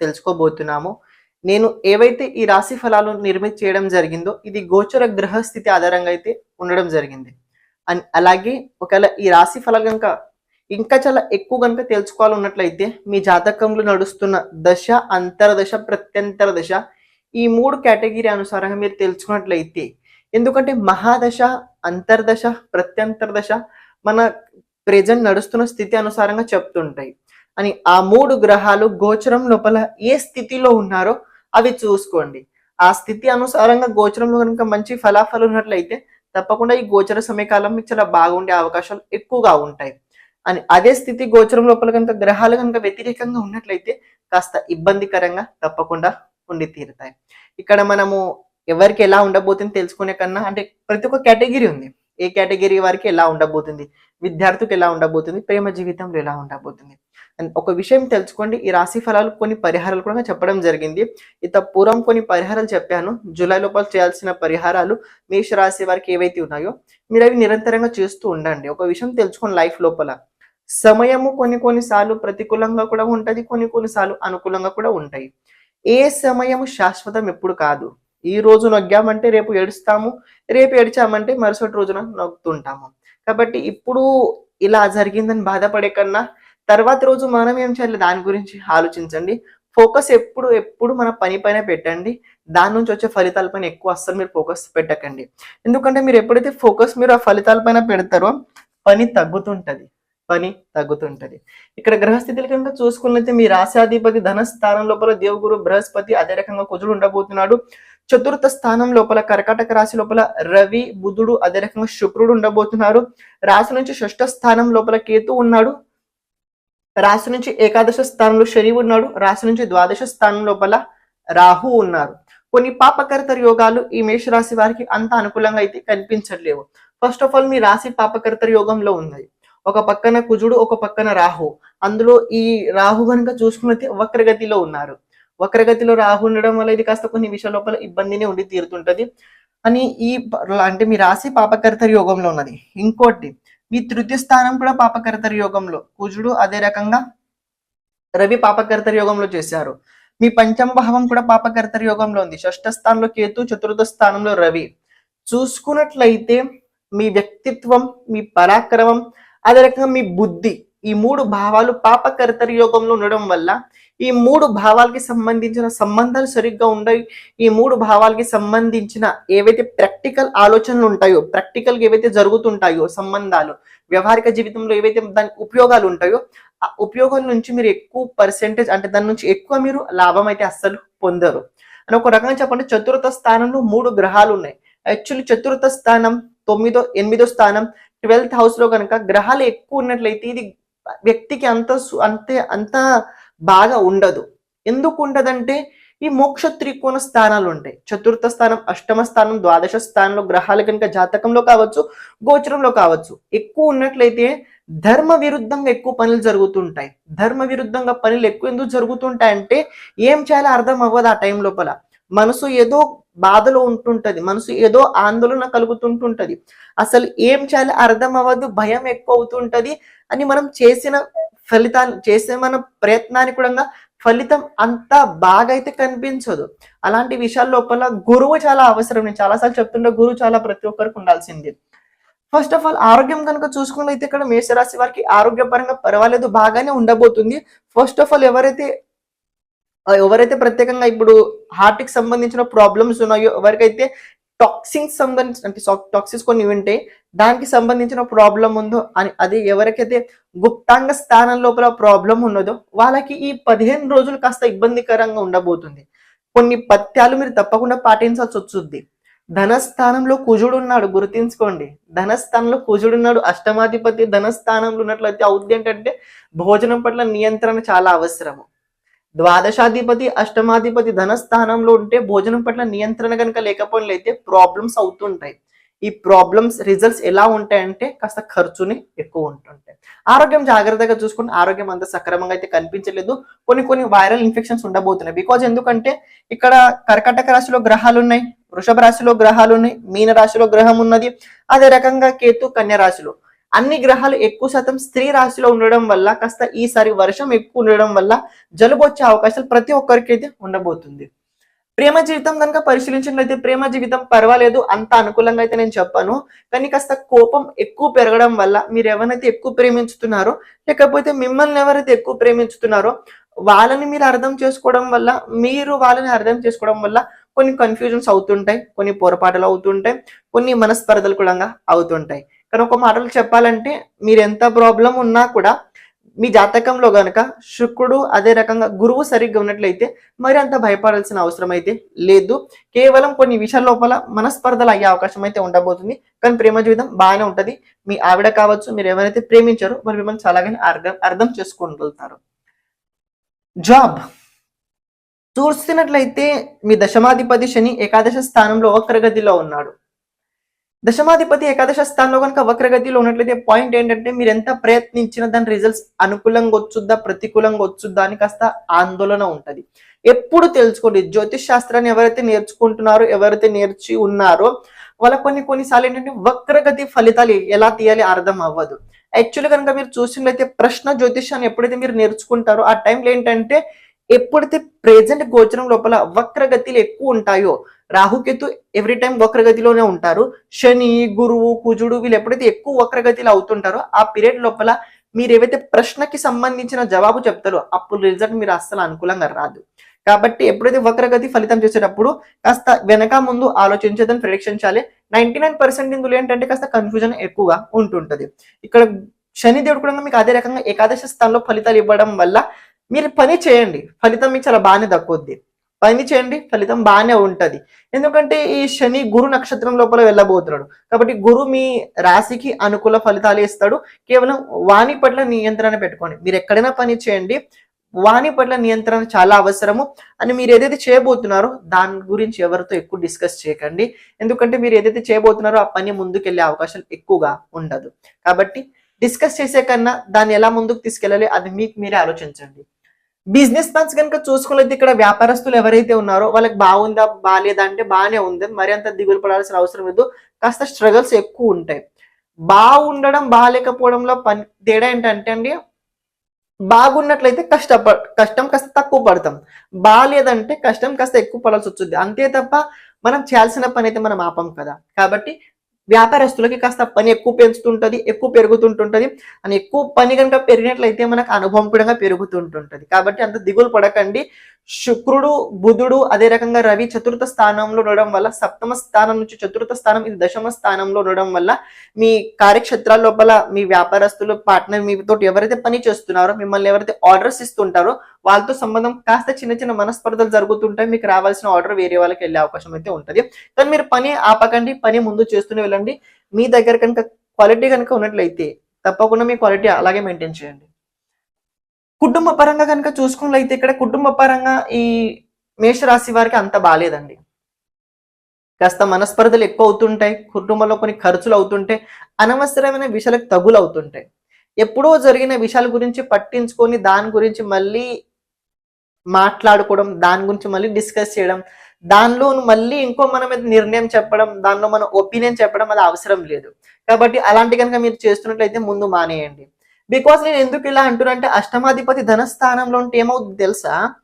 తెలుసుకోబోతున్నాము. నేను ఏవైతే ఈ రాశి ఫలాలు నిర్మితి చేయడం జరిగిందో ఇది గోచర గ్రహ స్థితి ఆధారంగా అయితే ఉండడం జరిగింది. అండ్ అలాగే ఒకవేళ ఈ రాశి ఫలాలు కనుక ఇంకా చాలా ఎక్కువ కనుక తెలుసుకోవాలన్నట్లయితే మీ జాతకంలో నడుస్తున్న దశ అంతర్దశ ప్రత్యంతర దశ ఈ మూడు కేటగిరీ అనుసారంగా మీరు తెలుసుకున్నట్లయితే ఎందుకంటే మహాదశ అంతర్దశ ప్రత్యంతర దశ మన ప్రెజెంట్ నడుస్తున్న స్థితి అనుసారంగా చెప్తుంటాయి. అని ఆ మూడు గ్రహాలు గోచరం లోపల ఏ స్థితిలో ఉన్నారో అవి చూసుకోండి. ఆ స్థితి అనుసారంగా గోచరంలో కనుక మంచి ఫలాఫలు ఉన్నట్లయితే తప్పకుండా ఈ గోచర సమయకాలం మీకు చాలా బాగుండే అవకాశాలు ఎక్కువగా ఉంటాయి. అని అదే స్థితి గోచరం లోపల కనుక గ్రహాలు కనుక వ్యతిరేకంగా ఉన్నట్లయితే కాస్త ఇబ్బందికరంగా తప్పకుండా ఉండి తీరుతాయి. ఇక్కడ మనము ఎవరికి ఎలా ఉండబోతుంది తెలుసుకునే కన్నా అంటే ప్రతి ఒక్క కేటగిరీ ఉంది. ఏ కేటగిరీ వారికి ఎలా ఉండబోతుంది? విద్యార్థికి ఎలా ఉండబోతుంది? ప్రేమ జీవితంలో ఎలా ఉండబోతుంది? అండ్ ఒక విషయం తెలుసుకోండి ఈ రాశి ఫలాలు కొన్ని పరిహారాలు కూడా చెప్పడం జరిగింది. ఇత పూర్వం కొన్ని పరిహారాలు చెప్పాను. జూలై లోపల చేయాల్సిన పరిహారాలు మేష రాశి వారికి ఏవైతే ఉన్నాయో మీరు అవి నిరంతరంగా చేస్తూ ఉండండి. ఒక విషయం తెలుసుకోండి లైఫ్ లోపల. సమయము కొన్ని కొన్నిసార్లు ప్రతికూలంగా కూడా ఉంటుంది కొన్ని కొన్నిసార్లు అనుకూలంగా కూడా ఉంటాయి. ఏ సమయము శాశ్వతం ఎప్పుడు కాదు. ఈ రోజు నొగ్గామంటే రేపు ఏడుస్తాము రేపు ఏడ్చామంటే మరుసటి రోజున నొక్కుతుంటాము కాబట్టి ఇప్పుడు ఇలా జరిగిందని బాధపడే కన్నా తర్వాత రోజు మనం ఏం చేయాలి? దాని గురించి ఆలోచించండి. ఫోకస్ ఎప్పుడు ఎప్పుడు మన పని పైన పెట్టండి. దాని నుంచి వచ్చే ఫలితాల పైన ఎక్కువ అస్సలు మీరు ఫోకస్ పెట్టకండి. ఎందుకంటే మీరు ఎప్పుడైతే ఫోకస్ మీరు ఆ ఫలితాల పైన పెడతారో పని తగ్గుతుంటది. పని తగ్గుతుంటది. ఇక్కడ గ్రహస్థితులు కనుక చూసుకున్నట్లయితే మీ రాశాధిపతి ధన స్థానం లోపల దేవుగురు బృహస్పతి అదే రకంగా కుజుడు ఉండబోతున్నాడు. చతుర్థ స్థానం లోపల కర్కాటక రాశి లోపల రవి బుధుడు అదే రకంగా శుక్రుడు ఉండబోతున్నారు. రాశి నుంచి షష్ఠ స్థానం లోపల కేతు ఉన్నాడు. రాశి నుంచి ఏకాదశ స్థానంలో శని ఉన్నాడు రాశి నుంచి ద్వాదశ స్థానం లోపల రాహు ఉన్నారు. కొన్ని పాపకర్తర యోగాలు ఈ మేషరాశి వారికి అంత అనుకూలంగా అయితే కనిపించట్లేవు. ఫస్ట్ ఆఫ్ ఆల్ మీ రాశి పాపకర్తర యోగంలో ఉన్నది ఒక పక్కన కుజుడు ఒక పక్కన రాహు. అందులో ఈ రాహు కనుక చూసుకున్నది వక్రగతిలో ఉన్నారు. వక్రగతిలో రాహు ఉండడం వల్ల ఇది కాస్త కొన్ని విషయాల లోపల ఇబ్బందినే ఉండి తీరుతుంటది. అని ఈ అంటే మీ రాశి పాపకర్తర యోగంలో ఉన్నది. ఇంకోటి మీ తృతీయ స్థానం కూడా పాపకర్తర యోగంలో. కుజుడు అదే రకంగా రవి పాపకర్తర యోగంలో చేశారు. మీ పంచమ భావం కూడా పాపకర్తర యోగంలో ఉంది. షష్ఠ స్థానంలో కేతు చతుర్థ స్థానంలో రవి. చూసుకున్నట్లయితే మీ వ్యక్తిత్వం మీ పరాక్రమం అదే రకంగా మీ బుద్ధి ఈ మూడు భావాలు పాపకర్తర యోగంలో ఉండడం వల్ల ఈ మూడు భావాలకి సంబంధించిన సంబంధాలు సరిగ్గా ఉండవు ఈ మూడు భావాలకి సంబంధించిన ఏవైతే ప్రాక్టికల్ ఆలోచనలు ఉంటాయో ప్రాక్టికల్ ఏవైతే జరుగుతుంటాయో సంబంధాలు వ్యవహారిక జీవితంలో ఏవైతే దాని ఉపయోగాలు ఉంటాయో ఆ ఉపయోగాల నుంచి మీరు ఎక్కువ పర్సెంటేజ్ అంటే దాని నుంచి ఎక్కువ మీరు లాభం అయితే అస్సలు పొందరు. అని ఒక రకంగా చెప్పండి చతుర్థ స్థానంలో మూడు గ్రహాలు ఉన్నాయి. యాక్చువల్లీ చతుర్థ స్థానం తొమ్మిదో ఎనిమిదో స్థానం ట్వెల్త్ హౌస్లో కనుక గ్రహాలు ఎక్కువ ఉన్నట్లయితే ఇది వ్యక్తికి అంత సు- అంతే అంత బాగా ఉండదు. ఎందుకు ఉండదంటే ఈ మోక్ష త్రికోణ స్థానాలు ఉంటాయి. చతుర్థ స్థానం అష్టమ స్థానం ద్వాదశ స్థానంలో గ్రహాలు కనుక జాతకంలో కావచ్చు గోచరంలో కావచ్చు. ఎక్కువ ఉన్నట్లయితే ధర్మ విరుద్ధంగా ఎక్కువ పనులు జరుగుతుంటాయి. ధర్మ విరుద్ధంగా పనులు ఎక్కువ ఎందుకు జరుగుతుంటాయంటే ఏం చేయాలో అర్థం అవ్వదు ఆ టైం లోపల. మనసు ఏదో బాధలో ఉంటుంటది మనసు ఏదో ఆందోళన కలుగుతుంటుంటది. అసలు ఏం చేయాలి? అర్థం అవ్వదు భయం ఎక్కువ అవుతుంటది అని మనం చేసిన ఫలితాన్ని చేసే మన ప్రయత్నానికి కూడా ఫలితం అంత బాగా అయితే కనిపించదు. అలాంటి విషయాల లోపల గురువు చాలా అవసరం. నేను చాలాసార్లు చెప్తుంటే గురువు చాలా ప్రతి ఒక్కరికి ఉండాల్సింది. ఫస్ట్ ఆఫ్ ఆల్ ఆరోగ్యం కనుక చూసుకున్నైతే ఇక్కడ మేషరాశి వారికి ఆరోగ్యపరంగా పర్వాలేదు బాగానే ఉండబోతుంది. ఫస్ట్ ఆఫ్ ఆల్ ఎవరైతే ఎవరైతే ప్రత్యేకంగా ఇప్పుడు హార్ట్కి సంబంధించిన ప్రాబ్లమ్స్ ఉన్నాయో ఎవరికైతే టాక్సిన్స్ సంబంధించి అంటే టాక్సిన్స్ కొన్ని ఉంటాయి దానికి సంబంధించిన ప్రాబ్లం ఉందో అని అది ఎవరికైతే గుప్తాంగ స్థానం లోపల ప్రాబ్లం ఉన్నదో వాళ్ళకి ఈ పదిహేను రోజులు కాస్త ఇబ్బందికరంగా ఉండబోతుంది. కొన్ని పత్యాలు మీరు తప్పకుండా పాటించాల్సి వచ్చుద్ది ధనస్థానంలో కుజుడు ఉన్నాడు గుర్తించుకోండి. ధనస్థానంలో కుజుడు ఉన్నాడు అష్టమాధిపతి ధనస్థానంలో ఉన్నట్లయితే అవుద్ది ఏంటంటే భోజనం పట్ల నియంత్రణ చాలా అవసరము. ద్వాదశాధిపతి అష్టమాధిపతి ధనస్థానంలో ఉంటే భోజనం పట్ల నియంత్రణ కనుక అయితే ప్రాబ్లమ్స్ అవుతుంటాయి. ఈ ప్రాబ్లమ్స్ రిజల్ట్స్ ఎలా ఉంటాయంటే కాస్త ఖర్చుని ఎక్కువ ఉంటుంటాయి. ఆరోగ్యం జాగ్రత్తగా చూసుకుని ఆరోగ్యం అంత సక్రమంగా అయితే కనిపించలేదు. కొన్ని కొన్ని వైరల్ ఇన్ఫెక్షన్స్ ఉండబోతున్నాయి. బికాజ్ ఎందుకంటే ఇక్కడ కర్కటక రాశిలో గ్రహాలు ఉన్నాయి వృషభ రాశిలో గ్రహాలు ఉన్నాయి మీన రాశిలో గ్రహం ఉన్నది. అదే రకంగా కేతు కన్య రాశిలో. అన్ని గ్రహాలు ఎక్కువ శాతం స్త్రీ రాశిలో ఉండడం వల్ల కాస్త ఈసారి వర్షం ఎక్కువ ఉండడం వల్ల జలుబు వచ్చే అవకాశాలు ప్రతి ఒక్కరికి అయితే ఉండబోతుంది. ప్రేమ జీవితం కనుక పరిశీలించినట్లయితే ప్రేమ జీవితం పర్వాలేదు అంత అనుకూలంగా అయితే నేను చెప్పాను. కానీ కాస్త కోపం ఎక్కువ పెరగడం వల్ల మీరు ఎవరైతే ఎక్కువ ప్రేమించుతున్నారో లేకపోతే మిమ్మల్ని ఎవరైతే ఎక్కువ ప్రేమించుతున్నారో వాళ్ళని మీరు అర్థం చేసుకోవడం వల్ల మీరు వాళ్ళని అర్థం చేసుకోవడం వల్ల కొన్ని కన్ఫ్యూజన్స్ అవుతుంటాయి కొన్ని పొరపాటులు అవుతుంటాయి కొన్ని మనస్పర్ధలు కూడా అవుతుంటాయి. కానీ ఒక మాటలు చెప్పాలంటే మీరు ఎంత ప్రాబ్లం ఉన్నా కూడా మీ జాతకంలో గనక శుక్రుడు అదే రకంగా గురువు సరిగ్గా ఉన్నట్లయితే మరి అంత భయపడాల్సిన అవసరం అయితే లేదు. కేవలం కొన్ని విషయాల లోపల మనస్పర్ధలు అయ్యే అవకాశం అయితే ఉండబోతుంది. కానీ ప్రేమ జీవితం బాగానే ఉంటుంది. మీ ఆవిడ కావచ్చు మీరు ఎవరైతే ప్రేమించారో మరి మిమ్మల్ని చాలాగానే అర్థం అర్థం చేసుకోగలుగుతారు జాబ్. చూస్తున్నట్లయితే మీ దశమాధిపతి శని ఏకాదశ స్థానంలో వక్రగతిలో ఉన్నాడు. దశమాధిపతి ఏకాదశ స్థానంలో కనుక వక్రగతిలో ఉన్నట్లయితే పాయింట్ ఏంటంటే మీరు ఎంత ప్రయత్నించినా దాని రిజల్ట్స్ అనుకూలంగా వచ్చుద్దా ప్రతికూలంగా వచ్చుద్దా అని కాస్త ఆందోళన ఉంటది. ఎప్పుడు తెలుసుకోండి జ్యోతిష్ శాస్త్రాన్ని ఎవరైతే నేర్చుకుంటున్నారో ఎవరైతే నేర్చి ఉన్నారో వాళ్ళ కొన్ని కొన్నిసార్లు ఏంటంటే వక్రగతి ఫలితాలు ఎలా తీయాలి అర్థం అవ్వదు. యాక్చువల్గా కనుక మీరు చూసినట్లయితే ప్రశ్న జ్యోతిష్యాన్ని ఎప్పుడైతే మీరు నేర్చుకుంటారో ఆ టైంలో ఏంటంటే ఎప్పుడైతే ప్రెజెంట్ గోచరం లోపల వక్రగతిలు ఎక్కువ ఉంటాయో రాహుకేతు ఎవ్రీ టైం వక్రగతిలోనే ఉంటారు. శని గురువు కుజుడు వీళ్ళు ఎప్పుడైతే ఎక్కువ వక్రగతిలో అవుతుంటారో ఆ పీరియడ్ లోపల మీరు ఏవైతే ప్రశ్నకి సంబంధించిన జవాబు చెప్తారో అప్పుడు రిజల్ట్ మీరు అస్సలు అనుకూలంగా రాదు. కాబట్టి ఎప్పుడైతే వక్రగతి ఫలితం చేసేటప్పుడు కాస్త వెనక ముందు ఆలోచించదని ప్రిడిక్షించాలి నైన్టీ నైన్ పర్సెంట్ ఇందులో ఏంటంటే కాస్త కన్ఫ్యూజన్ ఎక్కువగా ఉంటుంటది. ఇక్కడ శని దేవుడు కూడా మీకు అదే రకంగా ఏకాదశ స్థానంలో ఫలితాలు ఇవ్వడం వల్ల మీరు పని చేయండి. ఫలితం మీకు చాలా బాగానే దక్కుద్ది. పని చేయండి ఫలితం బాగానే ఉంటుంది. ఎందుకంటే ఈ శని గురు నక్షత్రం లోపల వెళ్ళబోతున్నాడు. కాబట్టి గురు మీ రాశికి అనుకూల ఫలితాలు ఇస్తాడు. కేవలం వాణి పట్ల నియంత్రణ పెట్టుకోండి. మీరు ఎక్కడైనా పని చేయండి. వాణి పట్ల నియంత్రణ చాలా అవసరము. అని మీరు ఏదైతే చేయబోతున్నారో దాని గురించి ఎవరితో ఎక్కువ డిస్కస్ చేయకండి. ఎందుకంటే మీరు ఏదైతే చేయబోతున్నారో ఆ పని ముందుకెళ్ళే అవకాశాలు ఎక్కువగా ఉండదు. కాబట్టి డిస్కస్ చేసే కన్నా దాన్ని ఎలా ముందుకు తీసుకెళ్ళాలి అది మీకు మీరే ఆలోచించండి. బిజినెస్ మ్యాన్స్ కనుక చూసుకున్నట్లయితే ఇక్కడ వ్యాపారస్తులు ఎవరైతే ఉన్నారో వాళ్ళకి బాగుందా బాగాలేదా అంటే బాగానే ఉంది. మరి అంత దిగులు పడాల్సిన అవసరం లేదు. కాస్త స్ట్రగల్స్ ఎక్కువ ఉంటాయి. బాగుండడం బాగాలేకపోవడంలో పని తేడా ఏంటంటే అండి బాగున్నట్లయితే కష్టప కష్టం కాస్త తక్కువ పడతాం. బాగాలేదంటే కష్టం కాస్త ఎక్కువ పడాల్సి వచ్చింది అంతే తప్ప మనం చేయాల్సిన పని అయితే మనం ఆపం కదా. కాబట్టి వ్యాపారస్తులకి కాస్త పని ఎక్కువ పెంచుతుంటుంది ఎక్కువ పెరుగుతుంటుంటుంది. అని ఎక్కువ పని కనుక పెరిగినట్లయితే మనకు అనుభవం కూడా పెరుగుతుంటుంటుంది. కాబట్టి అంత దిగులు పడకండి. శుక్రుడు బుధుడు అదే రకంగా రవి చతుర్థ స్థానంలో ఉండడం వల్ల సప్తమ స్థానం నుంచి చతుర్థ స్థానం ఇది దశమ స్థానంలో ఉండడం వల్ల మీ కార్యక్షేత్రాల లోపల మీ వ్యాపారస్తులు పార్ట్నర్ మీతో ఎవరైతే పని చేస్తున్నారో మిమ్మల్ని ఎవరైతే ఆర్డర్స్ ఇస్తుంటారో వాళ్ళతో సంబంధం కాస్త చిన్న చిన్న మనస్పర్ధలు జరుగుతుంటాయి. మీకు రావాల్సిన ఆర్డర్ వేరే వాళ్ళకి వెళ్ళే అవకాశం అయితే ఉంటుంది. కానీ మీరు పని ఆపకండి పని ముందు చేస్తూనే వెళ్ళండి. మీ దగ్గర కనుక క్వాలిటీ కనుక ఉన్నట్లయితే తప్పకుండా మీ క్వాలిటీ అలాగే మెయింటైన్ చేయండి. కుటుంబ పరంగా కనుక చూసుకున్నట్లయితే ఇక్కడ కుటుంబ పరంగా ఈ మేషరాశి వారికి అంత బాగాలేదండి కాస్త మనస్పర్ధలు ఎక్కువ అవుతుంటాయి. కుటుంబంలో కొన్ని ఖర్చులు అవుతుంటాయి. అనవసరమైన విషయాలకు తగులు అవుతుంటాయి ఎప్పుడో జరిగిన విషయాల గురించి పట్టించుకొని దాని గురించి మళ్ళీ మాట్లాడుకోవడం దాని గురించి మళ్ళీ డిస్కస్ చేయడం దానిలో మళ్ళీ ఇంకో మన మీద నిర్ణయం చెప్పడం దానిలో మన ఒపీనియన్ చెప్పడం అది అవసరం లేదు. కాబట్టి అలాంటి కనుక మీరు చేస్తున్నట్లయితే ముందు మానేయండి. బికాస్ నేను ఎందుకు ఇలా అంటున్నానంటే అష్టమాధిపతి ధనస్థానంలో ఉంటే ఏమవుతుంది తెలుసా?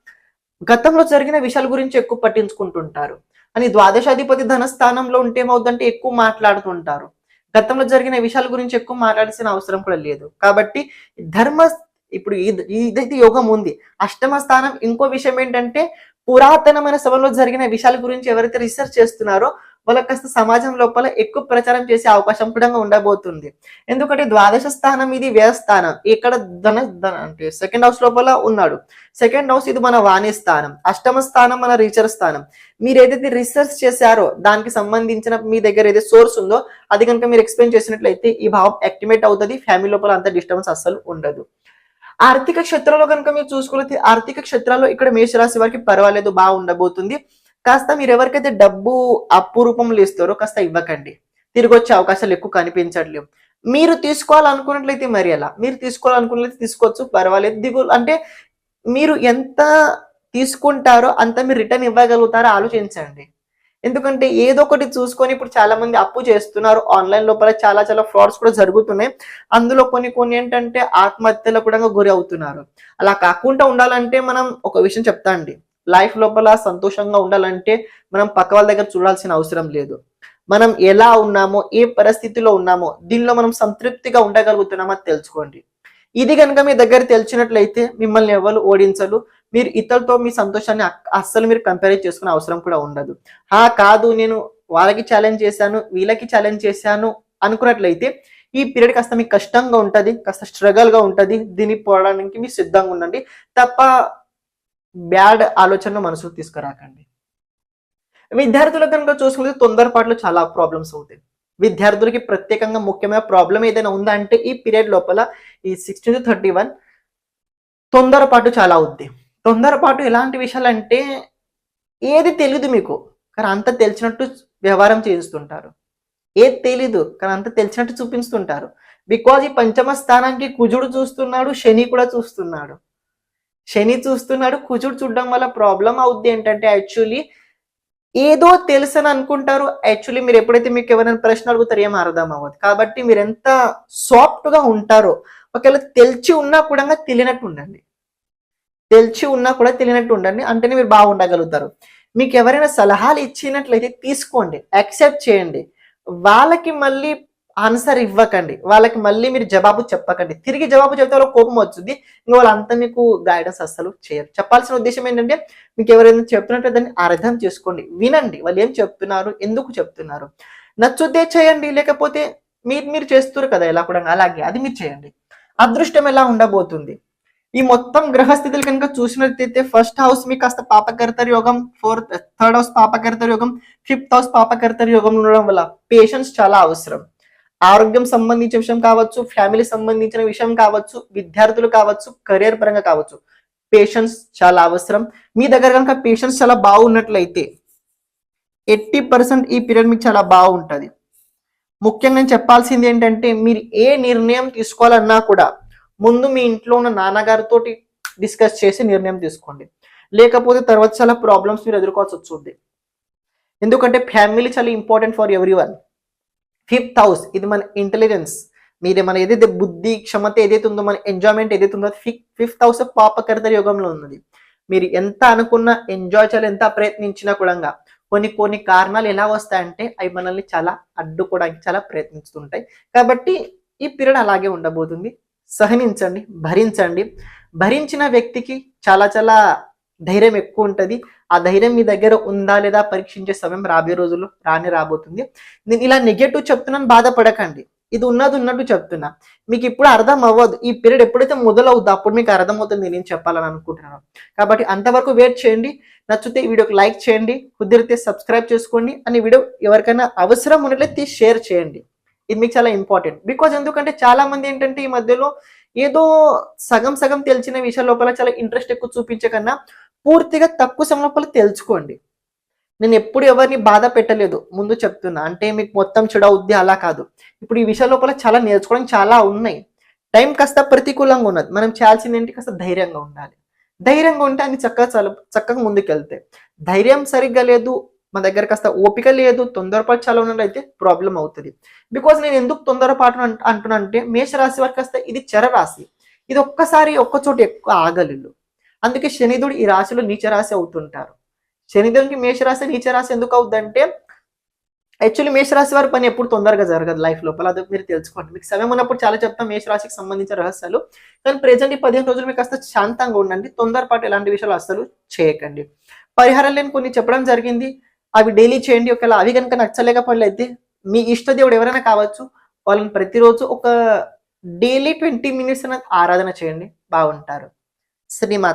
గతంలో జరిగిన విషయాల గురించి ఎక్కువ పట్టించుకుంటుంటారు. అని ద్వాదశాధిపతి ధనస్థానంలో ఉంటే ఏమవుతుందంటే ఎక్కువ మాట్లాడుతుంటారు. గతంలో జరిగిన విషయాల గురించి ఎక్కువ మాట్లాడాల్సిన అవసరం కూడా లేదు. కాబట్టి ధర్మ ఇప్పుడు ఇది- ఇదైతే యోగం ఉంది. అష్టమ స్థానం ఇంకో విషయం ఏంటంటే పురాతనమైన సభలో జరిగిన విషయాల గురించి ఎవరైతే రీసెర్చ్ చేస్తున్నారో వాళ్ళకి కాస్త సమాజం లోపల ఎక్కువ ప్రచారం చేసే అవకాశం కూడా ఉండబోతుంది. ఎందుకంటే ద్వాదశ స్థానం ఇది వ్యయస్థానం. ఇక్కడ ధన ధన అంటే సెకండ్ హౌస్ లోపల ఉన్నాడు. సెకండ్ హౌస్ ఇది మన వాణి స్థానం. అష్టమ స్థానం మన రీచర్ స్థానం. మీరు ఏదైతే రీసెర్చ్ చేశారో దానికి సంబంధించిన మీ దగ్గర ఏదైతే సోర్స్ ఉందో అది కనుక మీరు ఎక్స్ప్లెయిన్ చేసినట్లయితే ఈ భావం యాక్టివేట్ అవుతుంది. ఫ్యామిలీ లోపల అంత డిస్టర్బెన్స్ అస్సలు ఉండదు. ఆర్థిక క్షేత్రంలో కనుక మీరు చూసుకున్నట్లయితే ఆర్థిక క్షేత్రాల్లో ఇక్కడ మేషరాశి వారికి పర్వాలేదు బాగా ఉండబోతుంది కాస్త మీరు ఎవరికైతే డబ్బు అప్పు రూపంలో ఇస్తారో కాస్త ఇవ్వకండి. తిరిగి వచ్చే అవకాశాలు ఎక్కువ కనిపించట్లేవు మీరు తీసుకోవాలనుకున్నట్లయితే మరి అలా మీరు తీసుకోవాలనుకున్నట్లయితే తీసుకోవచ్చు పర్వాలేదు. దిగు అంటే మీరు ఎంత తీసుకుంటారో అంత మీరు రిటర్న్ ఇవ్వగలుగుతారో ఆలోచించండి. ఎందుకంటే ఏదో ఒకటి చూసుకొని ఇప్పుడు చాలా మంది అప్పు చేస్తున్నారు. ఆన్లైన్ లోపల చాలా చాలా ఫ్రాడ్స్ కూడా జరుగుతున్నాయి. అందులో కొన్ని కొన్ని ఏంటంటే ఆత్మహత్యలకు కూడా గురి అవుతున్నారు. అలా కాకుండా ఉండాలంటే మనం ఒక విషయం చెప్తా అండి. లైఫ్ లోపల సంతోషంగా ఉండాలంటే మనం పక్క వాళ్ళ దగ్గర చూడాల్సిన అవసరం లేదు. మనం ఎలా ఉన్నామో ఏ పరిస్థితిలో ఉన్నామో దీనిలో మనం సంతృప్తిగా ఉండగలుగుతున్నామో తెలుసుకోండి. ఇది కనుక మీ దగ్గర తెలిసినట్లయితే మిమ్మల్ని ఎవరు ఓడించరు. మీరు ఇతరులతో మీ సంతోషాన్ని అస్సలు మీరు కంపేర్ చేసుకునే అవసరం కూడా ఉండదు. ఆ కాదు నేను వాళ్ళకి ఛాలెంజ్ చేశాను వీళ్ళకి ఛాలెంజ్ చేశాను అనుకున్నట్లయితే ఈ పీరియడ్ కాస్త మీకు కష్టంగా ఉంటుంది కాస్త స్ట్రగల్గా ఉంటుంది. దీన్ని పోవడానికి మీరు సిద్ధంగా ఉండండి. తప్ప బ్యాడ్ ఆలోచనలు మనసుకు తీసుకురాకండి. విద్యార్థులకు కనుక చూసుకుంటే తొందరపాట్లు చాలా ప్రాబ్లమ్స్ అవుతాయి. విద్యార్థులకి ప్రత్యేకంగా ముఖ్యమైన ప్రాబ్లం ఏదైనా ఉందా అంటే ఈ పీరియడ్ లోపల ఈ సిక్స్టీన్ టు థర్టీ వన్ తొందరపాటు చాలా అవుద్ది. తొందరపాటు ఎలాంటి విషయాలు అంటే ఏది తెలియదు మీకు కానీ అంత తెలిసినట్టు వ్యవహారం చేస్తుంటారు ఏది తెలీదు కానీ అంత తెలిసినట్టు చూపిస్తుంటారు. బికాజ్ ఈ పంచమ స్థానానికి కుజుడు చూస్తున్నాడు శని కూడా చూస్తున్నాడు. శని చూస్తున్నాడు కుజుడు చూడడం వల్ల ప్రాబ్లం అవుద్ది ఏంటంటే యాక్చువల్లీ ఏదో తెలుసు అని అనుకుంటారు. యాక్చువల్లీ మీరు ఎప్పుడైతే మీకు ఎవరైనా ప్రశ్న అడుగుతారు ఏం అర్థం అవ్వదు. కాబట్టి మీరు ఎంత సాఫ్ట్గా ఉంటారో ఒకవేళ తెలిసి ఉన్నా కూడా తెలియనట్టు ఉండండి. తెలిసి ఉన్నా కూడా తెలియనట్టు ఉండండి. అంటేనే మీరు బాగుండగలుగుతారు. మీకు ఎవరైనా సలహాలు ఇచ్చినట్లయితే తీసుకోండి. యాక్సెప్ట్ చేయండి. వాళ్ళకి మళ్ళీ ఆన్సర్ ఇవ్వకండి. వాళ్ళకి మళ్ళీ మీరు జవాబు చెప్పకండి. తిరిగి జవాబు చెప్తే వాళ్ళకి కోపం వచ్చింది ఇంకా వాళ్ళంతా మీకు గైడెన్స్ అస్సలు చేయరు. చెప్పాల్సిన ఉద్దేశం ఏంటంటే మీకు ఎవరైనా చెప్తున్నట్టు దాన్ని అర్థం చేసుకోండి. వినండి. వాళ్ళు ఏం చెప్తున్నారు? ఎందుకు చెప్తున్నారు? నచ్చుద్దే చేయండి. లేకపోతే మీరు మీరు చేస్తారు కదా ఎలా కూడా అలాగే. అది మీరు చేయండి. అదృష్టం ఎలా ఉండబోతుంది? ఈ మొత్తం గ్రహస్థితులు కనుక చూసినట్లయితే ఫస్ట్ హౌస్ మీకు కాస్త పాపకర్తరి యోగం ఫోర్త్ థర్డ్ హౌస్ పాపకర్తరి యోగం ఫిఫ్త్ హౌస్ పాపకర్తరి యోగం ఉండడం వల్ల పేషెన్స్ చాలా అవసరం. ఆరోగ్యం సంబంధించిన విషయం కావచ్చు ఫ్యామిలీ సంబంధించిన విషయం కావచ్చు విద్యార్థులు కావచ్చు కెరీర్ పరంగా కావచ్చు. పేషెన్స్ చాలా అవసరం. మీ దగ్గర కనుక పేషెన్స్ చాలా బాగున్నట్లయితే ఎయిటీ పర్సెంట్ ఈ పీరియడ్ మీకు చాలా బాగుంటుంది. ముఖ్యంగా నేను చెప్పాల్సింది ఏంటంటే మీరు ఏ నిర్ణయం తీసుకోవాలన్నా కూడా ముందు మీ ఇంట్లో ఉన్న నాన్నగారితో డిస్కస్ చేసి నిర్ణయం తీసుకోండి. లేకపోతే తర్వాత చాలా ప్రాబ్లమ్స్ మీరు ఎదుర్కోవాల్సి వస్తుంది. ఎందుకంటే ఫ్యామిలీ చాలా important for everyone fifth house ఇది మన ఇంటెలిజెన్స్ మీరు మన ఏదైతే బుద్ధి క్షమత ఏదైతే ఉందో మన ఎంజాయ్మెంట్ ఏదైతే ఉందో ఫిఫ్త్ హౌస్ పాపకర్త యోగంలో ఉన్నది. మీరు ఎంత అనుకున్నా ఎంజాయ్ చేయాలి ఎంత ప్రయత్నించినా కూడా కొన్ని కొన్ని కారణాలు ఎలా వస్తాయంటే అవి మనల్ని చాలా అడ్డుకోవడానికి చాలా ప్రయత్నిస్తుంటాయి. కాబట్టి ఈ పీరియడ్ అలాగే ఉండబోతుంది. సహనించండి భరించండి. భరించిన వ్యక్తికి చాలా చాలా ధైర్యం ఎక్కువ ఉంటుంది. ఆ ధైర్యం మీ దగ్గర ఉందా లేదా పరీక్షించే సమయం రాబోయే రోజుల్లో రాని రాబోతుంది. నేను ఇలా నెగటివ్ చెప్తున్నాను బాధపడకండి. ఇది ఉన్నది ఉన్నట్టు చెప్తున్నా. మీకు ఇప్పుడు అర్థం అవ్వదు. ఈ పీరియడ్ ఎప్పుడైతే మొదలవుద్దో అప్పుడు మీకు అర్థమవుతుంది నేను చెప్పాలని అనుకుంటున్నాను. కాబట్టి అంతవరకు వెయిట్ చేయండి. నచ్చితే ఈ వీడియోకి లైక్ చేయండి. కుదిరితే సబ్స్క్రైబ్ చేసుకోండి. అని వీడియో ఎవరికైనా అవసరం ఉన్నట్లయితే షేర్ చేయండి. ఇది మీకు చాలా ఇంపార్టెంట్ బికాజ్ ఎందుకంటే చాలా మంది ఏంటంటే ఈ మధ్యలో ఏదో సగం సగం తెలిసిన విషయాల లోపల చాలా ఇంట్రెస్ట్ ఎక్కువ చూపించే కన్నా పూర్తిగా తక్కువ సమయం లోపల తెలుసుకోండి. నేను ఎప్పుడు ఎవరిని బాధ పెట్టలేదు. ముందు చెప్తున్నా. అంటే మీకు మొత్తం చెడవుద్ది అలా కాదు. ఇప్పుడు ఈ విషయం లోపల చాలా నేర్చుకోవడం చాలా ఉన్నాయి. టైం కాస్త ప్రతికూలంగా ఉన్నది. మనం చేయాల్సింది ఏంటి? కాస్త ధైర్యంగా ఉండాలి. ధైర్యంగా ఉంటే అన్ని చక్కగా చాలా చక్కగా ముందుకెళ్తాయి. ధైర్యం సరిగ్గా లేదు మా దగ్గర కాస్త ఓపిక లేదు తొందరపాటు చాలా ఉన్నట్లయితే ప్రాబ్లం అవుతుంది. బికాజ్ నేను ఎందుకు తొందరపాటు అంట- అంటున్నా అంటే మేషరాశి వారికి కాస్త ఇది చెర రాశి ఇది ఒక్కసారి ఒక్క చోట ఎక్కువ ఆగలిల్లు. అందుకే శనిదుడు ఈ రాశిలో నీచరాశి అవుతుంటారు. శనిదేవునికి మేషరాశి నీచరాశి ఎందుకు అవుద్దంటే యాక్చువల్లీ మేషరాశి వారి పని ఎప్పుడు తొందరగా జరగదు లైఫ్ లోపల. అది మీరు తెలుసుకోండి. మీకు సమయం ఉన్నప్పుడు చాలా చెప్తాం మేషరాశికి సంబంధించిన రహస్యాలు. కానీ ప్రజెంట్ ఈ పదిహేను రోజులు మీకు కాస్త శాంతంగా ఉండండి. తొందరపాటు ఎలాంటి విషయాలు అస్సలు చేయకండి. పరిహారం లేని కొన్ని చెప్పడం జరిగింది. అవి డైలీ చేయండి. ఒకవేళ అవి కనుక నచ్చలేకపోయితే మీ ఇష్ట దేవుడు ఎవరైనా కావచ్చు వాళ్ళని ప్రతిరోజు ఒక డైలీ ట్వంటీ మినిట్స్ ఆరాధన చేయండి. బాగుంటారు. శ్రీమాత